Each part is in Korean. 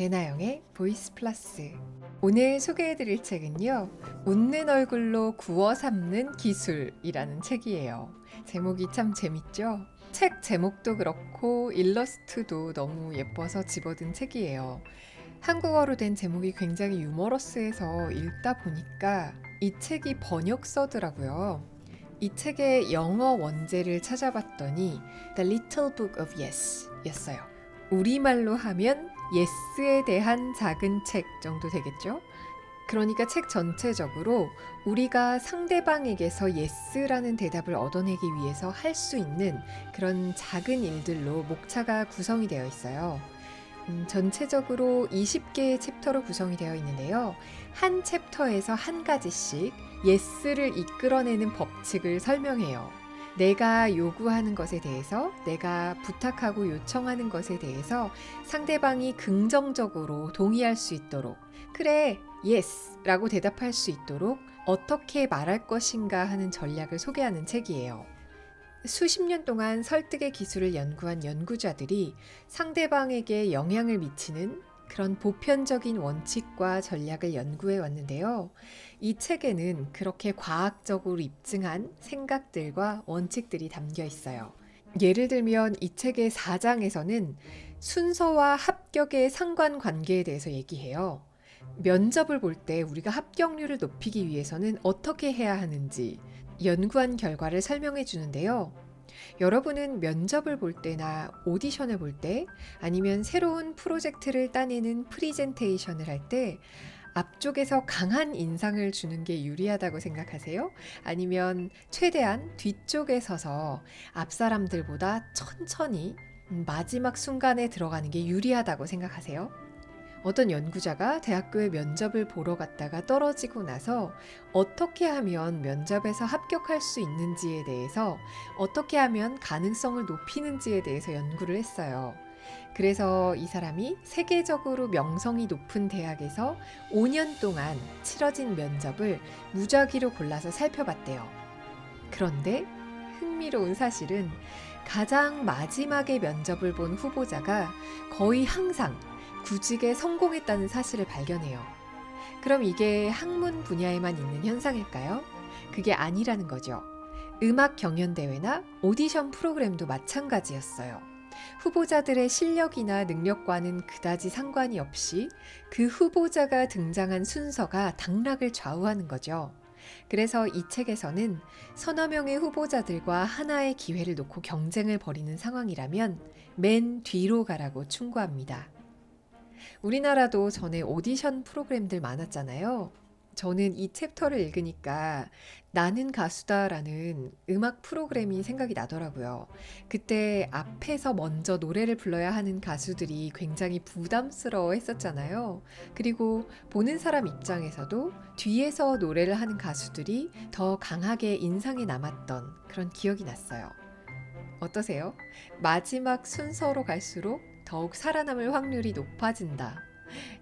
배나영의 보이스 플러스. 오늘 소개해드릴 책은요, 웃는 얼굴로 구워 삶는 기술이라는 책이에요. 제목이 참 재밌죠? 책 제목도 그렇고 일러스트도 너무 예뻐서 집어든 책이에요. 한국어로 된 제목이 굉장히 유머러스해서 읽다 보니까 이 책이 번역서더라고요. 이 책의 영어 원제를 찾아봤더니 The Little Book of Yes 였어요. 우리말로 하면 예스에 대한 작은 책 정도 되겠죠? 그러니까 책 전체적으로 우리가 상대방에게서 예스라는 대답을 얻어내기 위해서 할 수 있는 그런 작은 일들로 목차가 구성이 되어 있어요. 음, 전체적으로 20개의 챕터로 구성이 되어 있는데요. 한 챕터에서 한 가지씩 예스를 이끌어내는 법칙을 설명해요. 내가 요구하는 것에 대해서, 내가 부탁하고 요청하는 것에 대해서 상대방이 긍정적으로 동의할 수 있도록, 그래, yes 라고 대답할 수 있도록 어떻게 말할 것인가 하는 전략을 소개하는 책이에요. 수십 년 동안 설득의 기술을 연구한 연구자들이 상대방에게 영향을 미치는 그런 보편적인 원칙과 전략을 연구해 왔는데요. 이 책에는 그렇게 과학적으로 입증한 생각들과 원칙들이 담겨 있어요. 예를 들면 이 책의 4장에서는 순서와 합격의 상관 관계에 대해서 얘기해요. 면접을 볼 때 우리가 합격률을 높이기 위해서는 어떻게 해야 하는지 연구한 결과를 설명해 주는데요. 여러분은 면접을 볼 때나 오디션을 볼 때 아니면 새로운 프로젝트를 따내는 프리젠테이션을 할 때 앞쪽에서 강한 인상을 주는 게 유리하다고 생각하세요? 아니면 최대한 뒤쪽에 서서 앞 사람들보다 천천히 마지막 순간에 들어가는 게 유리하다고 생각하세요? 어떤 연구자가 대학교에 면접을 보러 갔다가 떨어지고 나서 어떻게 하면 면접에서 합격할 수 있는지에 대해서 어떻게 하면 가능성을 높이는지에 대해서 연구를 했어요. 그래서 이 사람이 세계적으로 명성이 높은 대학에서 5년 동안 치러진 면접을 무작위로 골라서 살펴봤대요. 그런데 흥미로운 사실은 가장 마지막에 면접을 본 후보자가 거의 항상 구직에 성공했다는 사실을 발견해요. 그럼 이게 학문 분야에만 있는 현상일까요? 그게 아니라는 거죠. 음악 경연대회나 오디션 프로그램도 마찬가지였어요. 후보자들의 실력이나 능력과는 그다지 상관이 없이 그 후보자가 등장한 순서가 당락을 좌우하는 거죠. 그래서 이 책에서는 서너 명의 후보자들과 하나의 기회를 놓고 경쟁을 벌이는 상황이라면 맨 뒤로 가라고 충고합니다. 우리나라도 전에 오디션 프로그램들 많았잖아요. 저는 이 챕터를 읽으니까 나는 가수다라는 음악 프로그램이 생각이 나더라고요. 그때 앞에서 먼저 노래를 불러야 하는 가수들이 굉장히 부담스러워 했었잖아요. 그리고 보는 사람 입장에서도 뒤에서 노래를 하는 가수들이 더 강하게 인상에 남았던 그런 기억이 났어요. 어떠세요? 마지막 순서로 갈수록 더욱 살아남을 확률이 높아진다.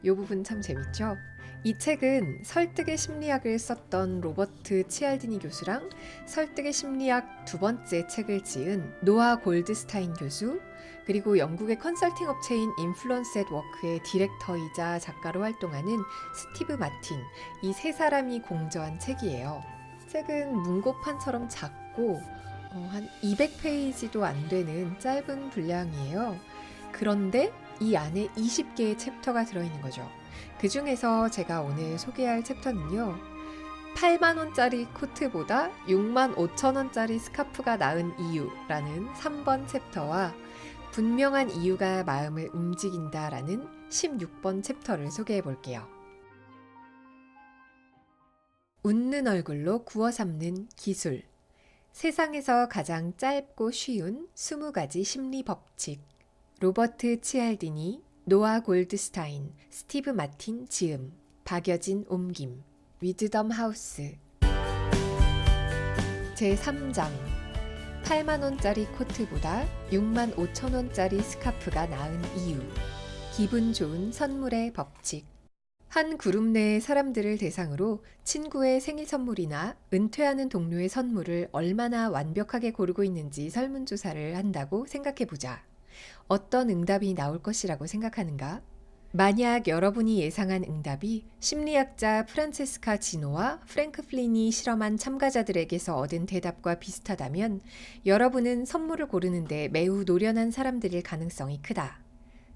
이 부분 참 재밌죠? 이 책은 설득의 심리학을 썼던 로버트 치알디니 교수랑 설득의 심리학 두 번째 책을 지은 노아 골드스타인 교수, 그리고 영국의 컨설팅 업체인 인플루언스 앳 워크의 디렉터이자 작가로 활동하는 스티브 마틴, 이 세 사람이 공저한 책이에요. 책은 문고판처럼 작고 어, 한 200페이지도 안 되는 짧은 분량이에요. 그런데 이 안에 20개의 챕터가 들어있는 거죠. 그 중에서 제가 오늘 소개할 챕터는요. 8만원짜리 코트보다 6만 5천원짜리 스카프가 나은 이유라는 3번 챕터와 분명한 이유가 마음을 움직인다 라는 16번 챕터를 소개해 볼게요. 웃는 얼굴로 구워 삶는 기술. 세상에서 가장 짧고 쉬운 20가지 심리 법칙. 로버트 치알디니, 노아 골드스타인, 스티브 마틴 지음, 박여진 옮김, 위즈덤 하우스. 제3장 8만원짜리 코트보다 6만 5천원짜리 스카프가 나은 이유. 기분 좋은 선물의 법칙. 한 그룹 내의 사람들을 대상으로 친구의 생일 선물이나 은퇴하는 동료의 선물을 얼마나 완벽하게 고르고 있는지 설문조사를 한다고 생각해 보자. 어떤 응답이 나올 것이라고 생각하는가? 만약 여러분이 예상한 응답이 심리학자 프란체스카 지노와 프랭크 플린이 실험한 참가자들에게서 얻은 대답과 비슷하다면 여러분은 선물을 고르는데 매우 노련한 사람들일 가능성이 크다.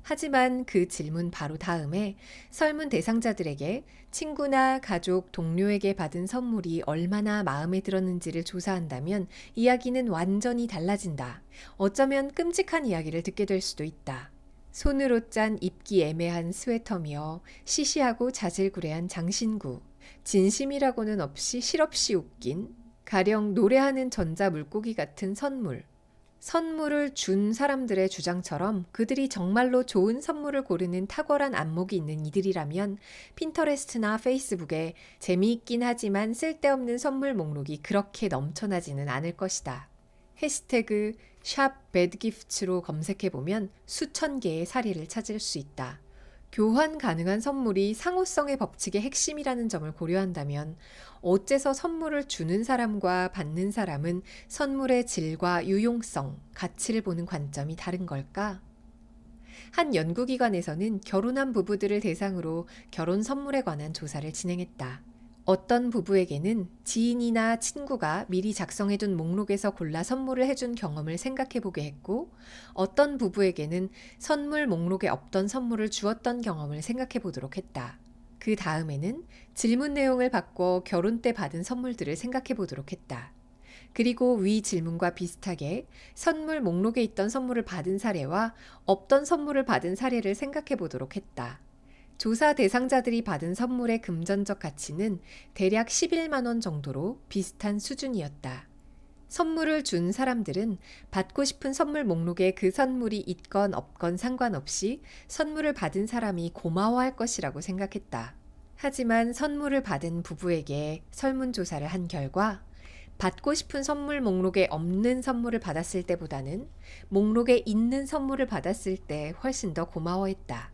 하지만 그 질문 바로 다음에 설문 대상자들에게 친구나 가족, 동료에게 받은 선물이 얼마나 마음에 들었는지를 조사한다면 이야기는 완전히 달라진다. 어쩌면 끔찍한 이야기를 듣게 될 수도 있다. 손으로 짠 입기 애매한 스웨터며 시시하고 자질구레한 장신구, 진심이라고는 없이 실없이 웃긴, 가령 노래하는 전자 물고기 같은 선물. 선물을 준 사람들의 주장처럼 그들이 정말로 좋은 선물을 고르는 탁월한 안목이 있는 이들이라면 핀터레스트나 페이스북에 재미있긴 하지만 쓸데없는 선물 목록이 그렇게 넘쳐나지는 않을 것이다. 해시태그 샵 배드기프츠로 검색해보면 수천 개의 사례를 찾을 수 있다. 교환 가능한 선물이 상호성의 법칙의 핵심이라는 점을 고려한다면 어째서 선물을 주는 사람과 받는 사람은 선물의 질과 유용성, 가치를 보는 관점이 다른 걸까? 한 연구기관에서는 결혼한 부부들을 대상으로 결혼 선물에 관한 조사를 진행했다. 어떤 부부에게는 지인이나 친구가 미리 작성해둔 목록에서 골라 선물을 해준 경험을 생각해보게 했고, 어떤 부부에게는 선물 목록에 없던 선물을 주었던 경험을 생각해보도록 했다. 그 다음에는 질문 내용을 바꿔 결혼 때 받은 선물들을 생각해보도록 했다. 그리고 위 질문과 비슷하게 선물 목록에 있던 선물을 받은 사례와 없던 선물을 받은 사례를 생각해보도록 했다. 조사 대상자들이 받은 선물의 금전적 가치는 대략 11만 원 정도로 비슷한 수준이었다. 선물을 준 사람들은 받고 싶은 선물 목록에 그 선물이 있건 없건 상관없이 선물을 받은 사람이 고마워할 것이라고 생각했다. 하지만 선물을 받은 부부에게 설문조사를 한 결과 받고 싶은 선물 목록에 없는 선물을 받았을 때보다는 목록에 있는 선물을 받았을 때 훨씬 더 고마워했다.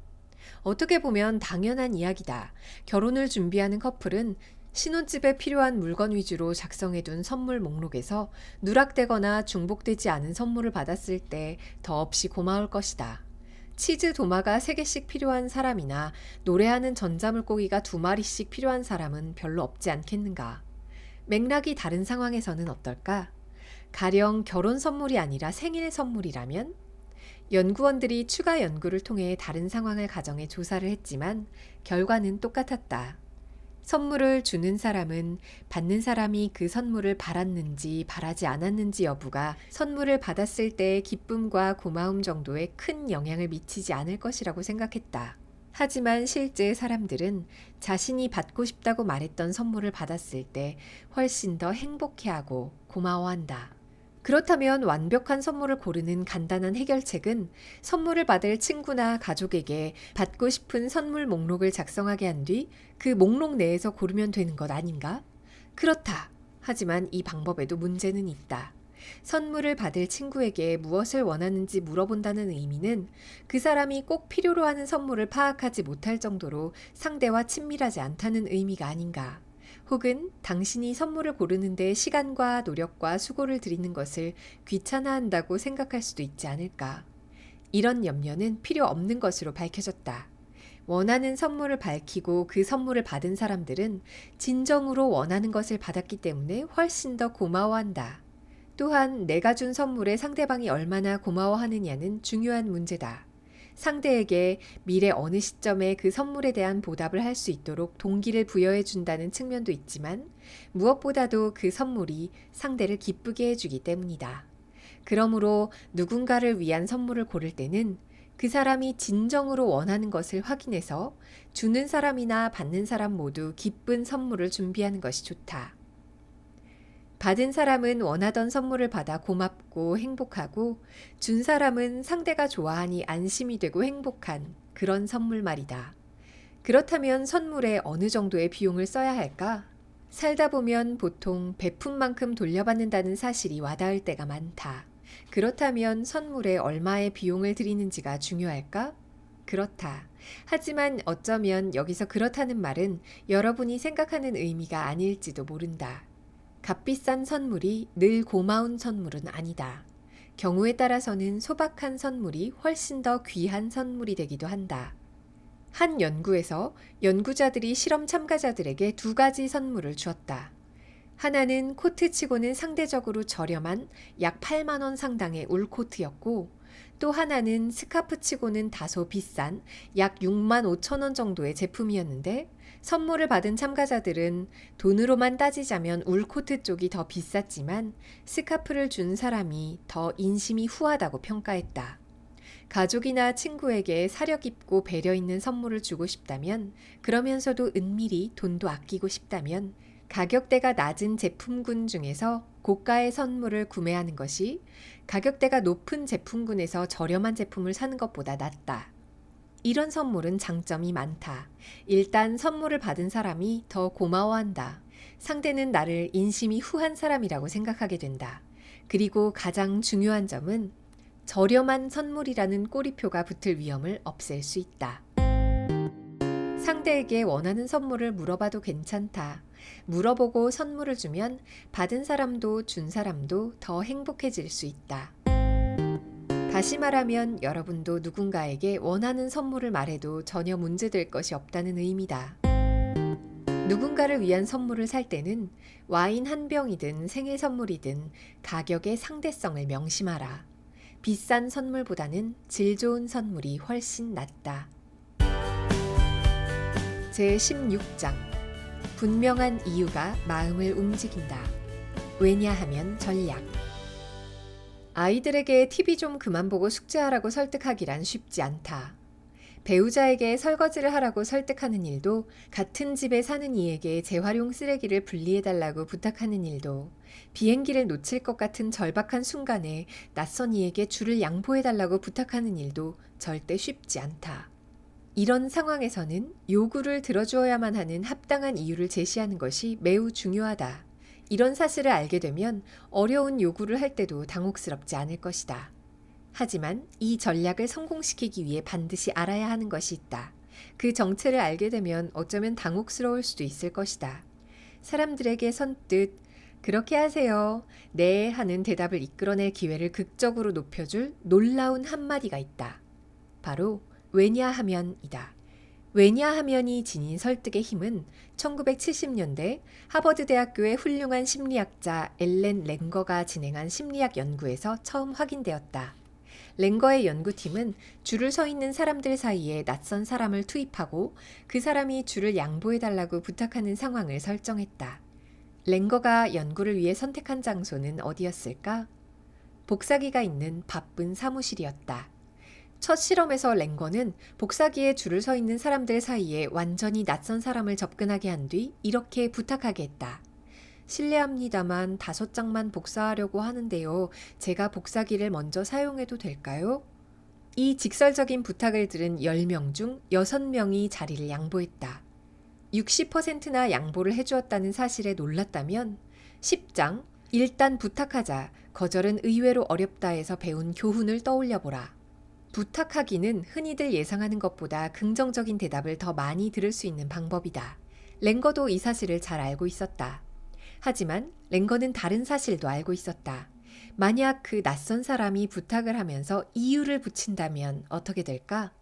어떻게 보면 당연한 이야기다. 결혼을 준비하는 커플은 신혼집에 필요한 물건 위주로 작성해둔 선물 목록에서 누락되거나 중복되지 않은 선물을 받았을 때 더없이 고마울 것이다. 치즈 도마가 3개씩 필요한 사람이나 노래하는 전자물고기가 2마리씩 필요한 사람은 별로 없지 않겠는가. 맥락이 다른 상황에서는 어떨까? 가령 결혼 선물이 아니라 생일 선물이라면 연구원들이 추가 연구를 통해 다른 상황을 가정해 조사를 했지만 결과는 똑같았다. 선물을 주는 사람은 받는 사람이 그 선물을 바랐는지 바라지 않았는지 여부가 선물을 받았을 때의 기쁨과 고마움 정도에 큰 영향을 미치지 않을 것이라고 생각했다. 하지만 실제 사람들은 자신이 받고 싶다고 말했던 선물을 받았을 때 훨씬 더 행복해하고 고마워한다. 그렇다면 완벽한 선물을 고르는 간단한 해결책은 선물을 받을 친구나 가족에게 받고 싶은 선물 목록을 작성하게 한 뒤 그 목록 내에서 고르면 되는 것 아닌가? 그렇다. 하지만 이 방법에도 문제는 있다. 선물을 받을 친구에게 무엇을 원하는지 물어본다는 의미는 그 사람이 꼭 필요로 하는 선물을 파악하지 못할 정도로 상대와 친밀하지 않다는 의미가 아닌가. 혹은 당신이 선물을 고르는데 시간과 노력과 수고를 들이는 것을 귀찮아한다고 생각할 수도 있지 않을까. 이런 염려는 필요 없는 것으로 밝혀졌다. 원하는 선물을 밝히고 그 선물을 받은 사람들은 진정으로 원하는 것을 받았기 때문에 훨씬 더 고마워한다. 또한 내가 준 선물에 상대방이 얼마나 고마워하느냐는 중요한 문제다. 상대에게 미래 어느 시점에 그 선물에 대한 보답을 할 수 있도록 동기를 부여해 준다는 측면도 있지만 무엇보다도 그 선물이 상대를 기쁘게 해주기 때문이다. 그러므로 누군가를 위한 선물을 고를 때는 그 사람이 진정으로 원하는 것을 확인해서 주는 사람이나 받는 사람 모두 기쁜 선물을 준비하는 것이 좋다. 받은 사람은 원하던 선물을 받아 고맙고 행복하고 준 사람은 상대가 좋아하니 안심이 되고 행복한 그런 선물 말이다. 그렇다면 선물에 어느 정도의 비용을 써야 할까? 살다 보면 보통 베푼 만큼 돌려받는다는 사실이 와닿을 때가 많다. 그렇다면 선물에 얼마의 비용을 들이는지가 중요할까? 그렇다. 하지만 어쩌면 여기서 그렇다는 말은 여러분이 생각하는 의미가 아닐지도 모른다. 값비싼 선물이 늘 고마운 선물은 아니다. 경우에 따라서는 소박한 선물이 훨씬 더 귀한 선물이 되기도 한다. 한 연구에서 연구자들이 실험 참가자들에게 두 가지 선물을 주었다. 하나는 코트치고는 상대적으로 저렴한 약 8만 원 상당의 울 코트였고 또 하나는 스카프치고는 다소 비싼 약 6만 5천 원 정도의 제품이었는데 선물을 받은 참가자들은 돈으로만 따지자면 울 코트 쪽이 더 비쌌지만 스카프를 준 사람이 더 인심이 후하다고 평가했다. 가족이나 친구에게 사려 깊고 배려 있는 선물을 주고 싶다면 그러면서도 은밀히 돈도 아끼고 싶다면 가격대가 낮은 제품군 중에서 고가의 선물을 구매하는 것이 가격대가 높은 제품군에서 저렴한 제품을 사는 것보다 낫다. 이런 선물은 장점이 많다. 일단 선물을 받은 사람이 더 고마워한다. 상대는 나를 인심이 후한 사람이라고 생각하게 된다. 그리고 가장 중요한 점은 저렴한 선물이라는 꼬리표가 붙을 위험을 없앨 수 있다. 상대에게 원하는 선물을 물어봐도 괜찮다. 물어보고 선물을 주면 받은 사람도 준 사람도 더 행복해질 수 있다. 다시 말하면 여러분도 누군가에게 원하는 선물을 말해도 전혀 문제될 것이 없다는 의미다. 누군가를 위한 선물을 살 때는 와인 한 병이든 생일 선물이든 가격의 상대성을 명심하라. 비싼 선물보다는 질 좋은 선물이 훨씬 낫다. 제 16장 분명한 이유가 마음을 움직인다. 왜냐하면 전략. 아이들에게 TV 좀 그만 보고 숙제하라고 설득하기란 쉽지 않다. 배우자에게 설거지를 하라고 설득하는 일도 같은 집에 사는 이에게 재활용 쓰레기를 분리해달라고 부탁하는 일도 비행기를 놓칠 것 같은 절박한 순간에 낯선 이에게 줄을 양보해달라고 부탁하는 일도 절대 쉽지 않다. 이런 상황에서는 요구를 들어주어야만 하는 합당한 이유를 제시하는 것이 매우 중요하다. 이런 사실을 알게 되면 어려운 요구를 할 때도 당혹스럽지 않을 것이다. 하지만 이 전략을 성공시키기 위해 반드시 알아야 하는 것이 있다. 그 정체를 알게 되면 어쩌면 당혹스러울 수도 있을 것이다. 사람들에게 선뜻 그렇게 하세요. 네 하는 대답을 이끌어낼 기회를 극적으로 높여줄 놀라운 한마디가 있다. 바로 왜냐하면이다. 왜냐하면이 지닌 설득의 힘은 1970년대 하버드 대학교의 훌륭한 심리학자 엘렌 랭거가 진행한 심리학 연구에서 처음 확인되었다. 랭거의 연구팀은 줄을 서 있는 사람들 사이에 낯선 사람을 투입하고 그 사람이 줄을 양보해달라고 부탁하는 상황을 설정했다. 랭거가 연구를 위해 선택한 장소는 어디였을까? 복사기가 있는 바쁜 사무실이었다. 첫 실험에서 랭거는 복사기에 줄을 서 있는 사람들 사이에 완전히 낯선 사람을 접근하게 한 뒤 이렇게 부탁하게 했다. 실례합니다만 다섯 장만 복사하려고 하는데요. 제가 복사기를 먼저 사용해도 될까요? 이 직설적인 부탁을 들은 10명 중 6명이 자리를 양보했다. 60%나 양보를 해주었다는 사실에 놀랐다면 10장 일단 부탁하자 거절은 의외로 어렵다 에서 배운 교훈을 떠올려 보라. 부탁하기는 흔히들 예상하는 것보다 긍정적인 대답을 더 많이 들을 수 있는 방법이다. 랭거도 이 사실을 잘 알고 있었다. 하지만 랭거는 다른 사실도 알고 있었다. 만약 그 낯선 사람이 부탁을 하면서 이유를 붙인다면 어떻게 될까?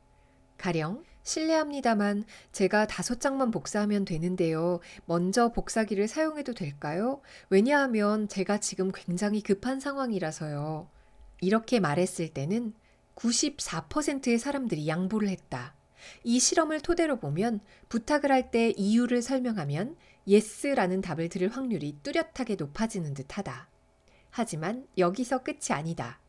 가령, 실례합니다만 제가 다섯 장만 복사하면 되는데요. 먼저 복사기를 사용해도 될까요? 왜냐하면 제가 지금 굉장히 급한 상황이라서요. 이렇게 말했을 때는 94%의 사람들이 양보를 했다. 이 실험을 토대로 보면 부탁을 할 때 이유를 설명하면 예스라는 답을 들을 확률이 뚜렷하게 높아지는 듯하다. 하지만 여기서 끝이 아니다.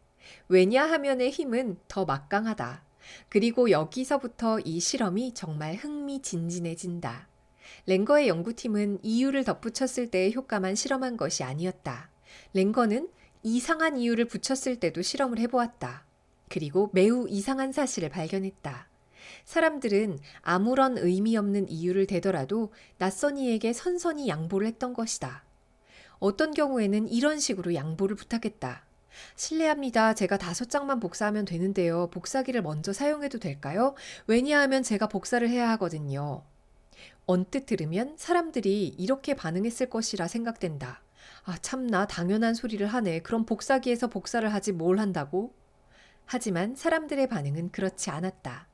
왜냐 하면의 힘은 더 막강하다. 그리고 여기서부터 이 실험이 정말 흥미진진해진다. 랭거의 연구팀은 이유를 덧붙였을 때의 효과만 실험한 것이 아니었다. 랭거는 이상한 이유를 붙였을 때도 실험을 해보았다. 그리고 매우 이상한 사실을 발견했다. 사람들은 아무런 의미 없는 이유를 대더라도 낯선 이에게 선선히 양보를 했던 것이다. 어떤 경우에는 이런 식으로 양보를 부탁했다. 실례합니다. 제가 다섯 장만 복사하면 되는데요. 복사기를 먼저 사용해도 될까요? 왜냐하면 제가 복사를 해야 하거든요. 언뜻 들으면 사람들이 이렇게 반응했을 것이라 생각된다. 아, 참나, 당연한 소리를 하네. 그럼 복사기에서 복사를 하지 뭘 한다고? 하지만 사람들의 반응은 그렇지 않았다.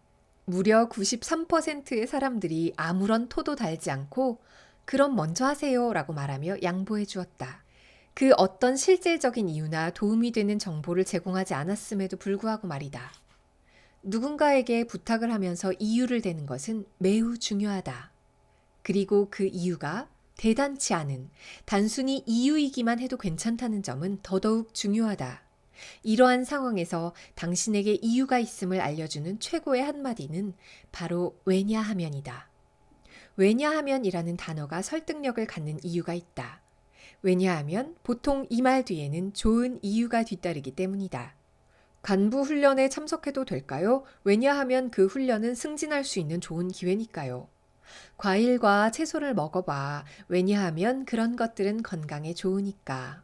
무려 93%의 사람들이 아무런 토도 달지 않고 그럼 먼저 하세요 라고 말하며 양보해 주었다. 그 어떤 실질적인 이유나 도움이 되는 정보를 제공하지 않았음에도 불구하고 말이다. 누군가에게 부탁을 하면서 이유를 대는 것은 매우 중요하다. 그리고 그 이유가 대단치 않은 단순히 이유이기만 해도 괜찮다는 점은 더더욱 중요하다. 이러한 상황에서 당신에게 이유가 있음을 알려주는 최고의 한마디는 바로 왜냐하면이다. 왜냐하면이라는 단어가 설득력을 갖는 이유가 있다. 왜냐하면 보통 이 말 뒤에는 좋은 이유가 뒤따르기 때문이다. 간부 훈련에 참석해도 될까요? 왜냐하면 그 훈련은 승진할 수 있는 좋은 기회니까요. 과일과 채소를 먹어봐. 왜냐하면 그런 것들은 건강에 좋으니까.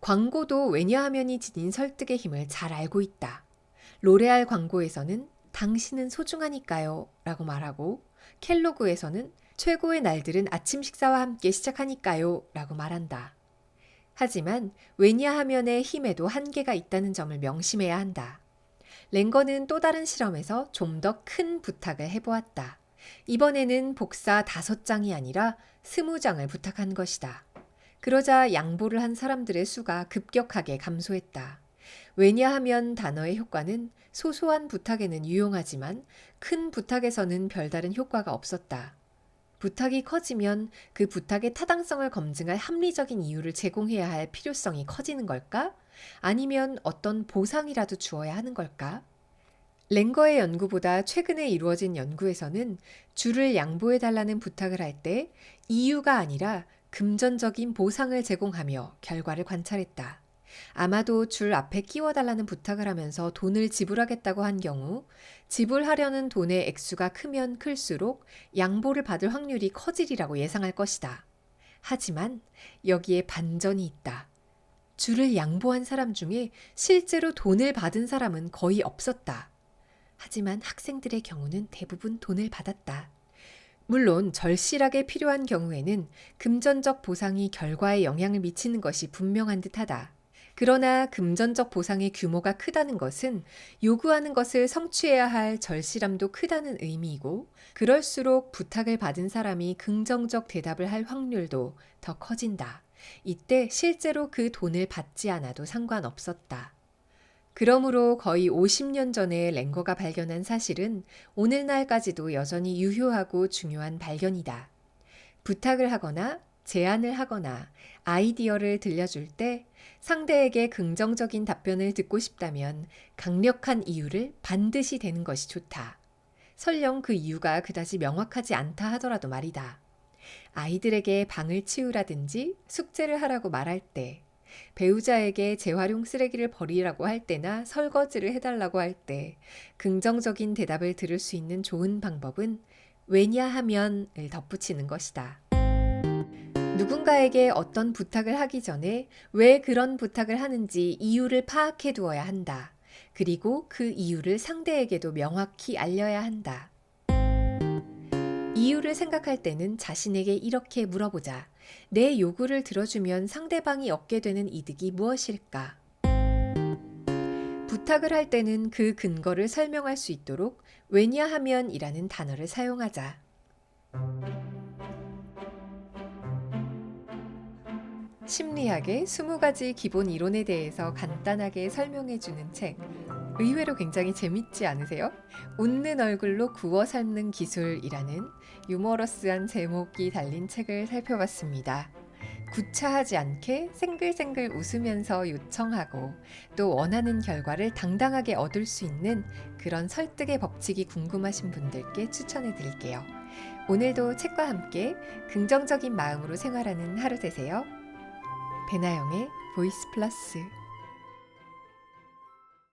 광고도 왜냐하면이 지닌 설득의 힘을 잘 알고 있다. 로레알 광고에서는 당신은 소중하니까요 라고 말하고 켈로그에서는 최고의 날들은 아침 식사와 함께 시작하니까요 라고 말한다. 하지만 왜냐하면의 힘에도 한계가 있다는 점을 명심해야 한다. 랭거는 또 다른 실험에서 좀 더 큰 부탁을 해보았다. 이번에는 복사 다섯 장이 아니라 스무 장을 부탁한 것이다. 그러자 양보를 한 사람들의 수가 급격하게 감소했다. 왜냐하면 단어의 효과는 소소한 부탁에는 유용하지만 큰 부탁에서는 별다른 효과가 없었다. 부탁이 커지면 그 부탁의 타당성을 검증할 합리적인 이유를 제공해야 할 필요성이 커지는 걸까? 아니면 어떤 보상이라도 주어야 하는 걸까? 랭거의 연구보다 최근에 이루어진 연구에서는 줄을 양보해달라는 부탁을 할 때 이유가 아니라 금전적인 보상을 제공하며 결과를 관찰했다. 아마도 줄 앞에 끼워달라는 부탁을 하면서 돈을 지불하겠다고 한 경우 지불하려는 돈의 액수가 크면 클수록 양보를 받을 확률이 커지리라고 예상할 것이다. 하지만 여기에 반전이 있다. 줄을 양보한 사람 중에 실제로 돈을 받은 사람은 거의 없었다. 하지만 학생들의 경우는 대부분 돈을 받았다. 물론 절실하게 필요한 경우에는 금전적 보상이 결과에 영향을 미치는 것이 분명한 듯하다. 그러나 금전적 보상의 규모가 크다는 것은 요구하는 것을 성취해야 할 절실함도 크다는 의미이고, 그럴수록 부탁을 받은 사람이 긍정적 대답을 할 확률도 더 커진다. 이때 실제로 그 돈을 받지 않아도 상관없었다. 그러므로 거의 50년 전에 랭거가 발견한 사실은 오늘날까지도 여전히 유효하고 중요한 발견이다. 부탁을 하거나 제안을 하거나 아이디어를 들려줄 때 상대에게 긍정적인 답변을 듣고 싶다면 강력한 이유를 반드시 대는 것이 좋다. 설령 그 이유가 그다지 명확하지 않다 하더라도 말이다. 아이들에게 방을 치우라든지 숙제를 하라고 말할 때, 배우자에게 재활용 쓰레기를 버리라고 할 때나 설거지를 해달라고 할 때 긍정적인 대답을 들을 수 있는 좋은 방법은 왜냐하면을 덧붙이는 것이다. 누군가에게 어떤 부탁을 하기 전에 왜 그런 부탁을 하는지 이유를 파악해 두어야 한다. 그리고 그 이유를 상대에게도 명확히 알려야 한다. 이유를 생각할 때는 자신에게 이렇게 물어보자. 내 요구를 들어주면 상대방이 얻게 되는 이득이 무엇일까? 부탁을 할 때는 그 근거를 설명할 수 있도록 왜냐하면이라는 단어를 사용하자. 심리학의 20가지 기본 이론에 대해서 간단하게 설명해 주는 책. 의외로 굉장히 재밌지 않으세요? 웃는 얼굴로 구워 삶는 기술이라는 유머러스한 제목이 달린 책을 살펴봤습니다. 구차하지 않게 생글생글 웃으면서 요청하고 또 원하는 결과를 당당하게 얻을 수 있는 그런 설득의 법칙이 궁금하신 분들께 추천해 드릴게요. 오늘도 책과 함께 긍정적인 마음으로 생활하는 하루 되세요. 배나영의 보이스 플러스